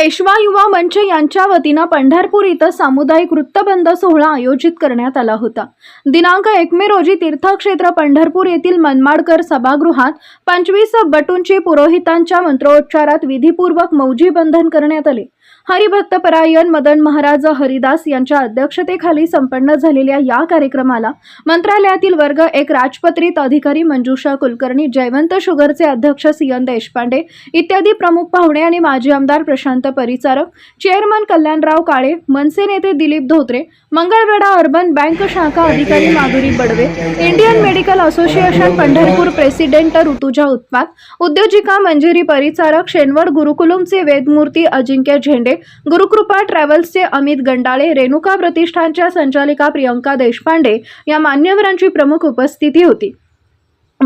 पेशवा युवा मंच यांच्या वतीनं पंढरपूर इथं सामुदायिक वृत्तबंध सोहळा आयोजित करण्यात आला होता. दिनांक एक मे रोजी तीर्थक्षेत्र पंढरपूर येथील मनमाडकर सभागृहात पंचवीस बटूंची पुरोहितांच्या मंत्रोच्चारात विधीपूर्वक मौजी बंधन करण्यात आले. हरिभक्तपरायण मदन महाराज हरिदास यांच्या अध्यक्षतेखाली संपन्न झालेल्या या कार्यक्रमाला मंत्रालयातील वर्ग एक राजपत्रित अधिकारी मंजुषा कुलकर्णी जयवंत शुगरचे अध्यक्ष सियन देशपांडे इत्यादी प्रमुख पाहुणे आणि माजी आमदार प्रशांत परिचारक चेअरमन कल्याणराव काळे मनसे नेते दिलीप धोत्रे मंगळवेढा अर्बन बँक शाखा अधिकारी Madhuri Badve Indian medical association Pandharpur president Rutuja Utpat उद्योजिका Manjiri Paricharak शेनवड गुरुकुलमचे वेदमूर्ती अजिंक्य झेंडे गुरुकृपा ट्रॅव्हल्सचे अमित गंडाळे रेणुका प्रतिष्ठानच्या संचालिका प्रियंका देशपांडे या मान्यवरांची प्रमुख उपस्थिती होती.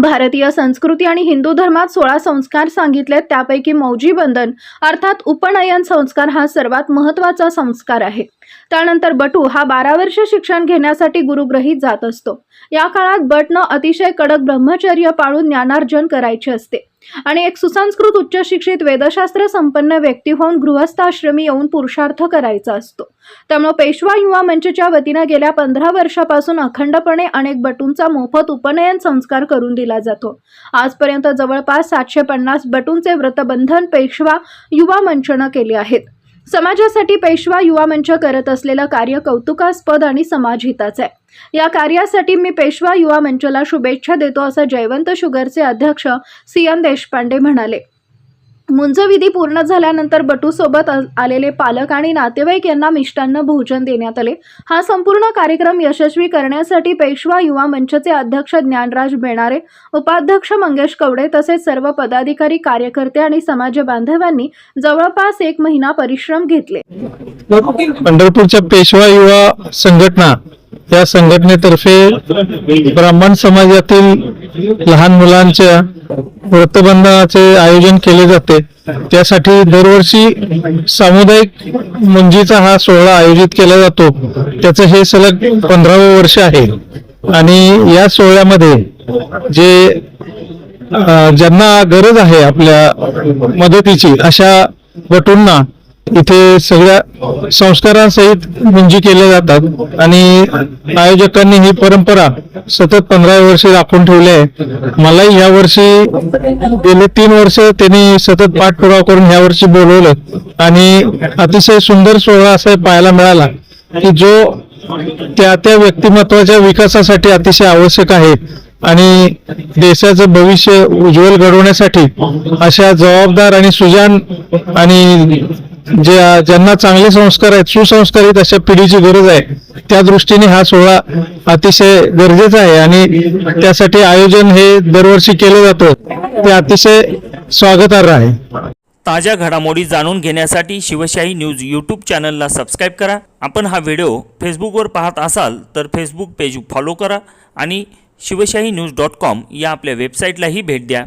भारतीय संस्कृती आणि हिंदू धर्मात सोळा संस्कार सांगितलेत त्यापैकी मौजी बंधन अर्थात उपनयन संस्कार हा सर्वात महत्त्वाचा संस्कार आहे. त्यानंतर बटू हा बारा वर्ष शिक्षण घेण्यासाठी गुरुग्रहीत जात असतो. या काळात बटनं अतिशय कडक ब्रह्मचर्य पाळून ज्ञानार्जन करायचे असते. आणि एक सुसंस्कृत उच्च शिक्षित वेदशास्त्र संपन्न व्यक्ती होऊन गृहस्थाश्रमी येऊन पुरुषार्थ करायचा असतो. त्यामुळे पेशवा युवा मंचच्या वतीनं गेल्या पंधरा वर्षापासून अखंडपणे अनेक बटूंचा मोफत उपनयन संस्कार करून दिला जातो. आजपर्यंत जवळपास सातशे पन्नास बटूंचे व्रतबंधन पेशवा युवा मंचनं केले आहेत. समाजासाठी पेशवा युवा मंच करत असलेलं कार्य कौतुकास्पद आणि समाजहिताचं आहे. या कार्यासाठी मी पेशवा युवा मंचला शुभेच्छा देतो असं जयवंत शुगरचे अध्यक्ष सी एन देशपांडे म्हणाले. मुंजविधी पूर्ण झाल्यानंतर बटूसोबत आलेले पालक आणि नातेवाईक यांना मिष्टान्न भोजन देण्यात आले. हा संपूर्ण कार्यक्रम यशस्वी करण्यासाठी पेशवा युवा मंचचे अध्यक्ष ज्ञानराज बेणारे उपाध्यक्ष मंगेश कवडे तसेच सर्व पदाधिकारी कार्यकर्ते आणि समाज बांधवांनी जवळपास एक महिना परिश्रम घेतले. पंढरपूरच्या पेशवा युवा संघटना या संघटनेतर्फे ब्राह्मण समाजातील लहान मुलांच्या व्रतबंधनाचे आयोजन केले जाते. त्यासाठी दरवर्षी सामुदायिक मुंजीचा हा सोहळा आयोजित केला जातो. त्याचं हे सलग पंधरावं वर्ष आहे. आणि या सोहळ्यामध्ये जे ज्यांना गरज आहे आपल्या मदतीची अशा गटूंना इथे सगळ्या संस्कारांसहित मुंजी केल्या जातात आणि आयोजकांनी ही परंपरा सतत पंधरा वर्षे राखून ठेवली आहे. मलाही ह्या वर्षी गेले तीन वर्ष त्यांनी सतत पाठपुरावा करून ह्या वर्षी बोलवलं. आणि अतिशय सुंदर सोहळा असा पाहायला मिळाला की जो त्या त्या व्यक्तिमत्वाच्या विकासासाठी अतिशय आवश्यक आहे. आणि देशाचं भविष्य उज्ज्वल घडवण्यासाठी अशा जबाबदार आणि सुजान आणि ज्या ज्यांना चांगले संस्कार आहेत सुसंस्कारित अशा पिढीची गरज आहे त्या दृष्टीने हा सोहळा अतिशय गरजेचा आहे आणि त्यासाठी आयोजन हे दरवर्षी केलं जातं. ते अतिशय स्वागतार्ह आहे. ताज्या घडामोडी जाणून घेण्यासाठी शिवशाही न्यूज यूट्यूब चॅनलला सबस्क्राईब करा. आपण हा व्हिडिओ फेसबुकवर पाहत असाल तर फेसबुक पेज फॉलो करा आणि शिवशाही न्यूज डॉट कॉम या आपल्या वेबसाईटलाही भेट द्या.